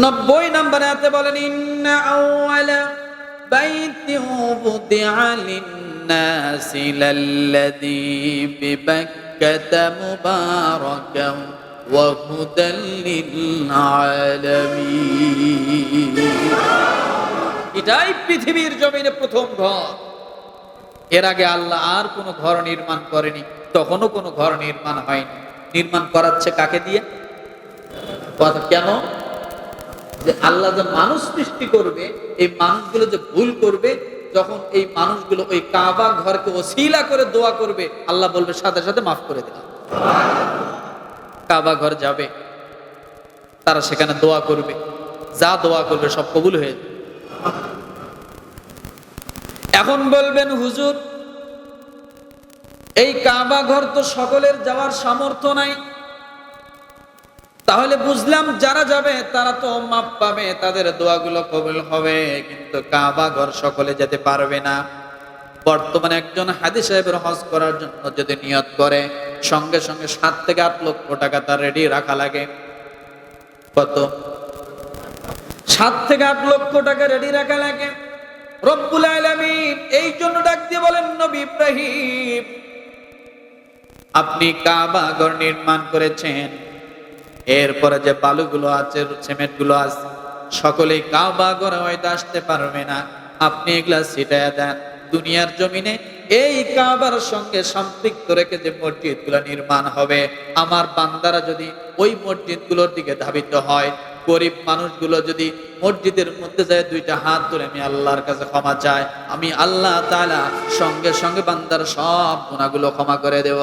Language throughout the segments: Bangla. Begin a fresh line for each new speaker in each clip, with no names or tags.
নব্বই নম্বরে আতে বলেন, ইন্না আউয়ালা বাইতি বুদিআ লিন্নাসি লাল্লাযী বিবাক্কাতা মুবারাকান ওয়া হুদাল লিল আলামিন এটাই পৃথিবীর জমিনে প্রথম ঘর। এর আগে আল্লাহ আর কোনো ঘর নির্মাণ করেনি, তখনও কোনো ঘর নির্মাণ হয়নি। নির্মাণ করাচ্ছে কাকে দিয়ে? কেন? যে আল্লাহ যে মানুষ সৃষ্টি করবে, এই মানুষগুলো যে ভুল করবে, যখন এই মানুষগুলো ওই কাবা ঘরকে ওসিলা করে দোয়া করবে, আল্লাহ বলবে, সাথে সাথে মাফ করে দিলাম। কাবা ঘর যাবে, তারা সেখানে দোয়া করবে। যা দোয়া করবে সব কবুল হয়ে যাবে। এখন বলবেন, হুজুর, এই কাবা ঘর তো সকলের যাওয়ার সামর্থ্য নাই। তাহলে বুঝলাম যারা যাবে, তারা তো মাপ পাবে, তাদের দোয়াগুলো কবুল হবে, কিন্তু কাবা ঘর সকলে যেতে পারবে না। বর্তমানে একজন হাদি সাহেবের হজ করার জন্য যদি নিয়ত করে, সঙ্গে সঙ্গে সাত থেকে আট লক্ষ টাকা তার রেডি রাখা লাগে। কত? সাত থেকে আট লক্ষ টাকা রেডি রাখা লাগে। রব্বুল আলামিন এই জন্য ডাক দিয়ে বলেন, নবী ইব্রাহিম, আপনি কাবা ঘর নির্মাণ করেছেন। এরপরে যে বালুগুলো আছে সিমেন্টগুলো আছে, সকলেই কাবা ঘরে হয়তো আসতে পারবে না। আপনি এগুলা ছিটাইয়া দেন। দুনিয়ার জমিনে এই কাবার সঙ্গে সম্পৃক্ত রেখে যে মসজিদগুলো নির্মাণ হবে, আমার বান্দারা যদি ওই মসজিদগুলোর দিকে ধাবিত হয়, গরিব মানুষগুলো যদি মসজিদের মধ্যে যায়, দুইটা হাত ধরে আমি আল্লাহর কাছে ক্ষমা চাই, আমি আল্লাহ তাআলা সঙ্গে সঙ্গে বান্দার সব গুণাগুলো ক্ষমা করে দেব।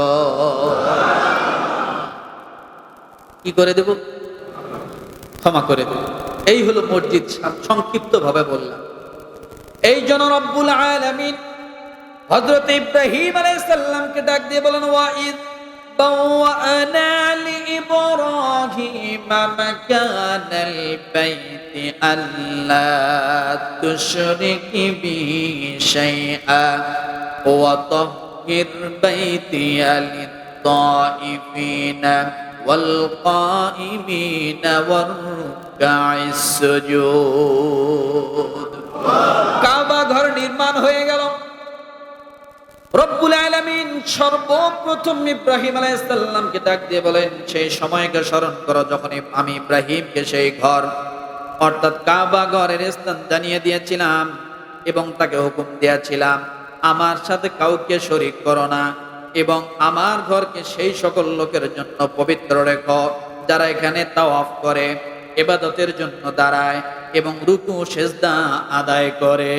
কি করে দেব ক্ষমা করে দেব এই হলো মসজিদ সংক্ষিপ্ত ভাবে বললাম এই জন রব্বুল আলামিন হযরত ইব্রাহিম আলাইহিস সালামকে ডাক দিয়ে বলেন ওয়াইদ بوأنا لإبراهيم مكان البيت ألا تشرك بي شيئا وطهر بيتي للطائفين والقائمين والركع السجود কাবা ঘর নির্মাণ হয়ে গেল রব্বুল আলামিন সর্বপ্রথম ইব্রাহিম আলাইহিসসালামকে ডাক দিয়ে বলেন সেই সময়কে স্মরণ করো যখন আমি ইব্রাহিমকে সেই ঘর অর্থাৎ কাবা ঘরের স্থান জানিয়ে দিয়েছিলাম এবং তাকে হুকুম দিয়েছিলাম আমার সাথে কাউকে শরিক করো না এবং আমার ঘরকে সেই সকল লোকের জন্য পবিত্র রেখো, যারা এখানে তাও অফ করে এবাদতের জন্য দাঁড়ায় এবং রুকু সেজদা আদায় করে।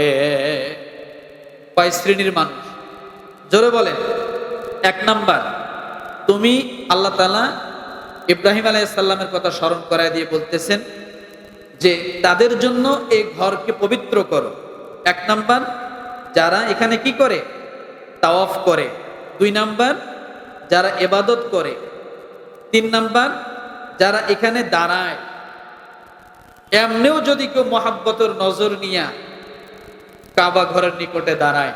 কয় শ্রেণির মানুষ? জোরে বলেন। এক নাম্বার, তুমি আল্লাহ তালা ইব্রাহিম আলাইসাল্লামের কথা স্মরণ করায় দিয়ে বলতেছেন যে, তাদের জন্য এই ঘরকে পবিত্র করো। এক নাম্বার, যারা এখানে কি করে? তাওয়াফ করে। দুই নাম্বার, যারা এবাদত করে। তিন নাম্বার, যারা এখানে দাঁড়ায়। এমনিও যদি কেউ মহাব্বতের নজর নিয়া কাবা ঘরের নিকটে দাঁড়ায়,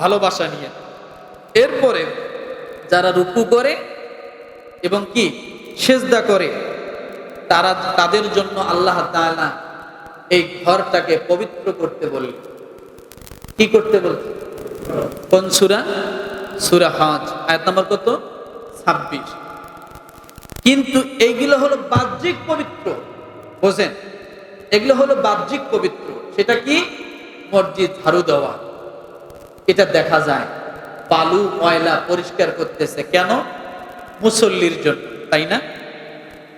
ভালোবাসা নিয়ে। এরপরে যারা রুকু করে এবং কি, সেজদা করে, তারা তাদের জন্য আল্লাহ তাআলা এই ঘরটাকে পবিত্র করতে বলল কি করতে বলছে কোন সুরা? সুরা হজ, আয়াত নম্বর কত? ছাব্বিশ। কিন্তু এইগুলো হলো বাহ্যিক পবিত্র। বোঝেন? এগুলো হলো বাহ্যিক পবিত্র। সেটা কি? মসজিদ ঝাড়ু দেওয়া। এটা দেখা যায়, বালু, ময়লা পরিষ্কার করতেছে। কেন? মুসল্লির জন্য, তাই না?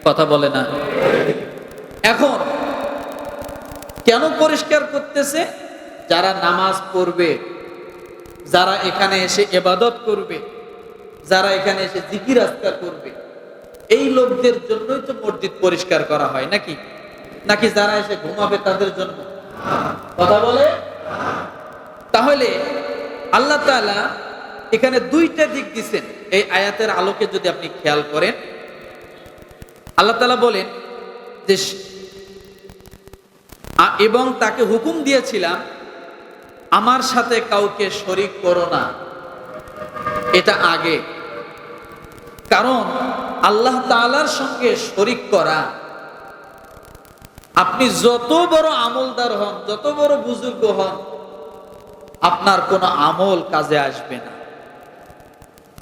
কথা বলে না। এখন, কেন পরিষ্কার করতেছে? যারা নামাজ পড়বে যারা এখানে এসে এবাদত করবে, যারা এখানে এসে জিকির আজকার করবে, এই লোকদের জন্যই তো মসজিদ পরিষ্কার করা হয়, নাকি? নাকি যারা এসে ঘুমাবে তাদের জন্য? কথা বলে? তাহলে আল্লাহ তাআলা এখানে দুইটা দিক দিচ্ছেন এই আয়াতের আলোকে যদি আপনি খেয়াল করেন, আল্লাহ তালা বলেন যে এবং তাকে হুকুম দিয়েছিলাম আমার সাথে কাউকে শরিক করো না। এটা আগে। কারণ আল্লাহ তালার সঙ্গে শরিক করা আপনি যত বড় আমলদার হন যত বড় বুজুর্গ হন আপনার কোনো আমল কাজে আসবে না।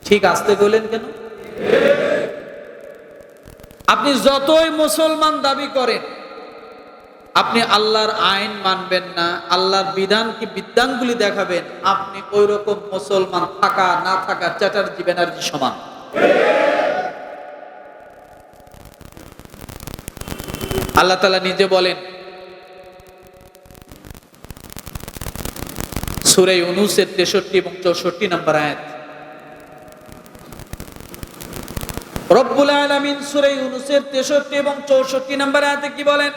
ঠিক আসতে বললেন কেন? আপনি যতই মুসলমান দাবি করেন আপনি আল্লাহর আইন মানবেন না, আল্লাহর বিধান কি বিধানগুলি দেখাবেন? আপনি ওই রকম মুসলমান থাকা না থাকা চ্যাটার্জি, ব্যানার্জি সমান। আল্লাহ তালা নিজে বলেন, সুরে ইউনুসের তেষট্টি এবং চৌষট্টি নম্বর আয়াত। রব্বুল আলামিন সূরা ইউনূসের 63 এবং 64 নম্বর আয়াতে কি বলেন?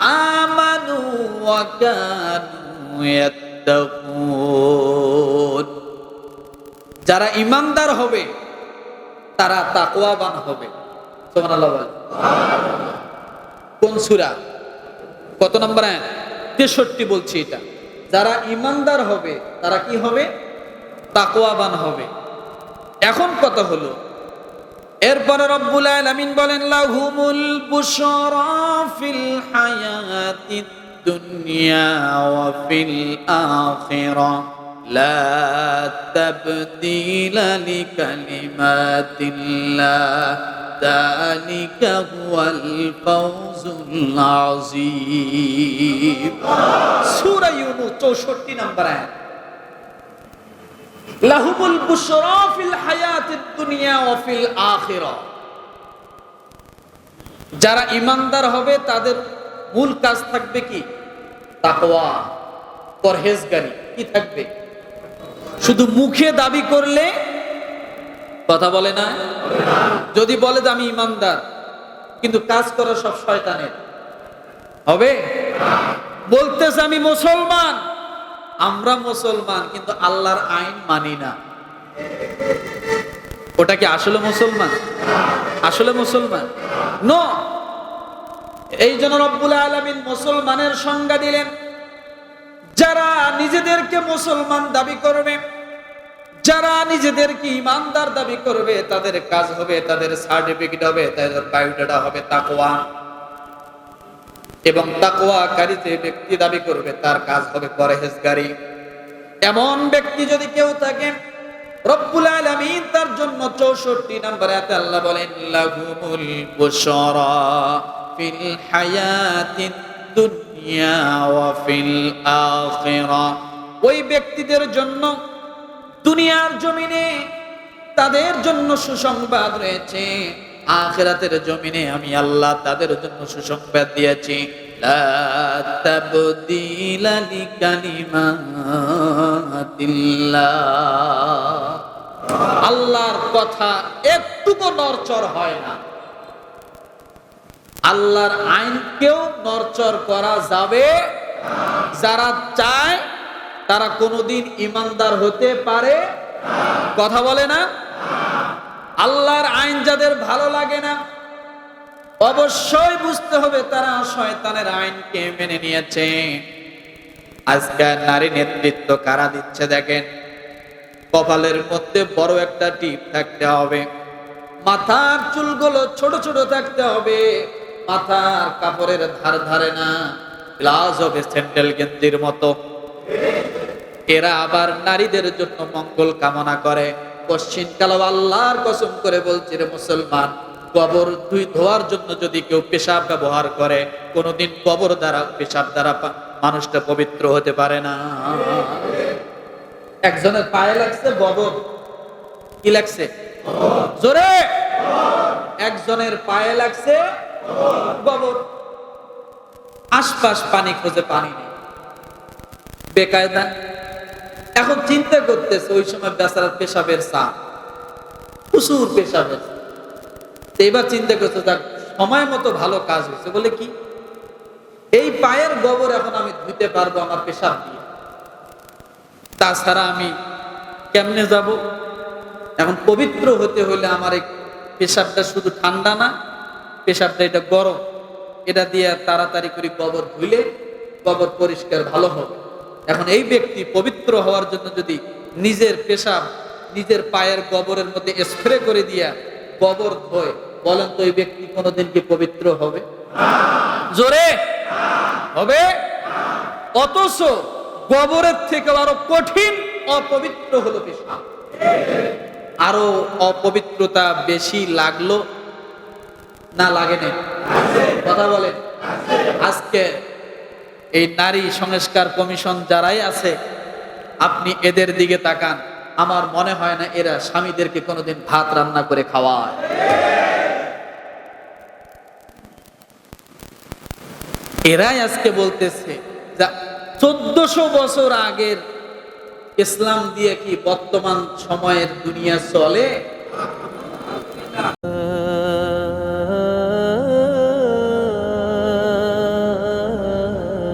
আমানু ওয়া কানু ইয়াত্তাকুন যারা ঈমানদার হবে, তারা তাকওয়াবান হবে। সুবহানাল্লাহ কোন সূরা? কত নম্বর 63 বলছি এটা। যারা ঈমানদার হবে, তারা কি হবে? তাকওয়াবান হবে। এখন কথা হলো এরপরে রব্বুল আলামিন বলেন, লাহুমুল বুশরা ফিল হায়াতিদ দুনিয়া ওয়া ফিল আখিরা। লা তাবদীলা লিকালিমাতিল্লাহ। যালিকা হুয়াল ফাওজুল আযীম। সূরা ইউনূস 64 নম্বর আয়াত। লাহুমুল বুশরা ফিল হায়াতিদ দুনিয়া ওয়া ফিল আখিরা। যারা ইমানদার হবে, তাদের মূল কাজ থাকবে কি? তাকওয়া, পরহেজগারি। কি থাকবে? শুধু মুখে দাবি করলে কথা বলে না? যদি বলে যে আমি ইমানদার, কিন্তু কাজ করা সব শয়তানের। হবে? বলতেছে আমি মুসলমান। আমরা মুসলমান, কিন্তু আল্লাহর আইন মানি না। ওটা কি আসলে মুসলমান? আসলে মুসলমান? ন এই জন্য রব্বুল আলমিন মুসলমানের সংজ্ঞা দিলেন, যারা নিজেদেরকে মুসলমান দাবি করবে, যারা নিজেদেরকে ইমানদার দাবি করবে, তাদের কাজ হবে, তাদের সার্টিফিকেট হবে, তাদের বায়োডাটা হবে তাকওয়া। এবং তাকওয়াকারী যে ব্যক্তি দাবি করবে, তার কাজ হবে পরহেজগারি। এমন ব্যক্তি যদি কেউ থাকে রব্বুল আলামিন তার জন্য 64 নম্বরে আয়াতে আল্লাহ বলেন, লাহুমুল বুশরা ফিল হায়াতিদ দুনিয়া ওয়া ফিল আখিরা। ওই ব্যক্তিদের জন্য দুনিয়ার জমিনে তাদের জন্য সুসংবাদ রয়েছে। আখেরাতের জমিনে আমি আল্লাহ তাদের জন্য সুসংবাদ দিয়েছি। আল্লাহর কথা একটুকু নরচর হয় না। আল্লাহর আইনকেও নরচর করা যাবে যারা চায়, তারা কোনোদিন ইমানদার হতে পারে কথা বলে না? আল্লাহর আইন যাদের ভালো লাগে না, অবশ্যই বুঝতে হবে তারা শয়তানের আইনকে মেনে নিয়েছে। আজকে নারী নেতৃত্ব কারা দিচ্ছে দেখেন? কপালের মধ্যে বড় একটা টিপ থাকতে হবে। মাথার চুলগুলো ছোট ছোট থাকতে হবে। মাথার কাপড়ের ধার ধারে না। গ্লাস হবে স্যান্ডেল গেঞ্জির মতো। এরা আবার নারীদের জন্য মঙ্গল কামনা করে। পশ্চিম কালো আল্লাহর কসম করে বলছে রে মুসলমান, কবর দুই ধোয়ার জন্য যদি কেউ পেশাব ব্যবহার করে, কোনোদিন কবর দ্বারা, পেশাব দ্বারা মানুষটা পবিত্র হতে পারে না। একজনের পায়ে লাগছে ববর কি লাগছে? জোরে! একজনের পায়ে লাগছে ববর আশপাশ পানি খোঁজে পানি নেই। বেকায়দা এখন চিন্তা করতেছে, ওই সময় বেচারার পেশাবের চাপ প্রচুর পেশাবের এবার চিন্তা করতে তার সময় মতো ভালো কাজ হয়েছে বলে কি? এই পায়ের গোবর এখন আমি ধুইতে পারব আমার পেশাব দিয়ে। তাছাড়া আমি কেমনে যাব? এখন পবিত্র হতে হলে আমার এই পেশাবটা শুধু ঠান্ডা না, পেশাবটা এটা গরম। এটা দিয়ে তাড়াতাড়ি করে গোবর ধুইলে গোবর পরিষ্কার ভালো হবে। এখন এই ব্যক্তি পবিত্র হওয়ার জন্য যদি নিজের পেশাব, নিজের পায়ের গোবরের মধ্যে স্প্রে করে দিয়া গোবর ধোয়, বলেন তো এই ব্যক্তি কোনোদিন কি পবিত্র হবে? জোরে? হবে? অথচ গোবরের থেকে আরও কঠিন অপবিত্র হলো পেশাব। আরও অপবিত্রতা বেশি লাগল? না, লাগে না কথা বলেন। আজকে এই নারী সংস্কার কমিশন যারাই আছে, আপনি এদের দিকে তাকান। আমার মনে হয় না এরা স্বামীদেরকে কোনোদিন ভাত রান্না করে খাওয়ায়। এরাই আজকে বলতেছে চোদ্দশো বছর আগের ইসলাম দিয়ে কি বর্তমান সময়ের দুনিয়া চলে?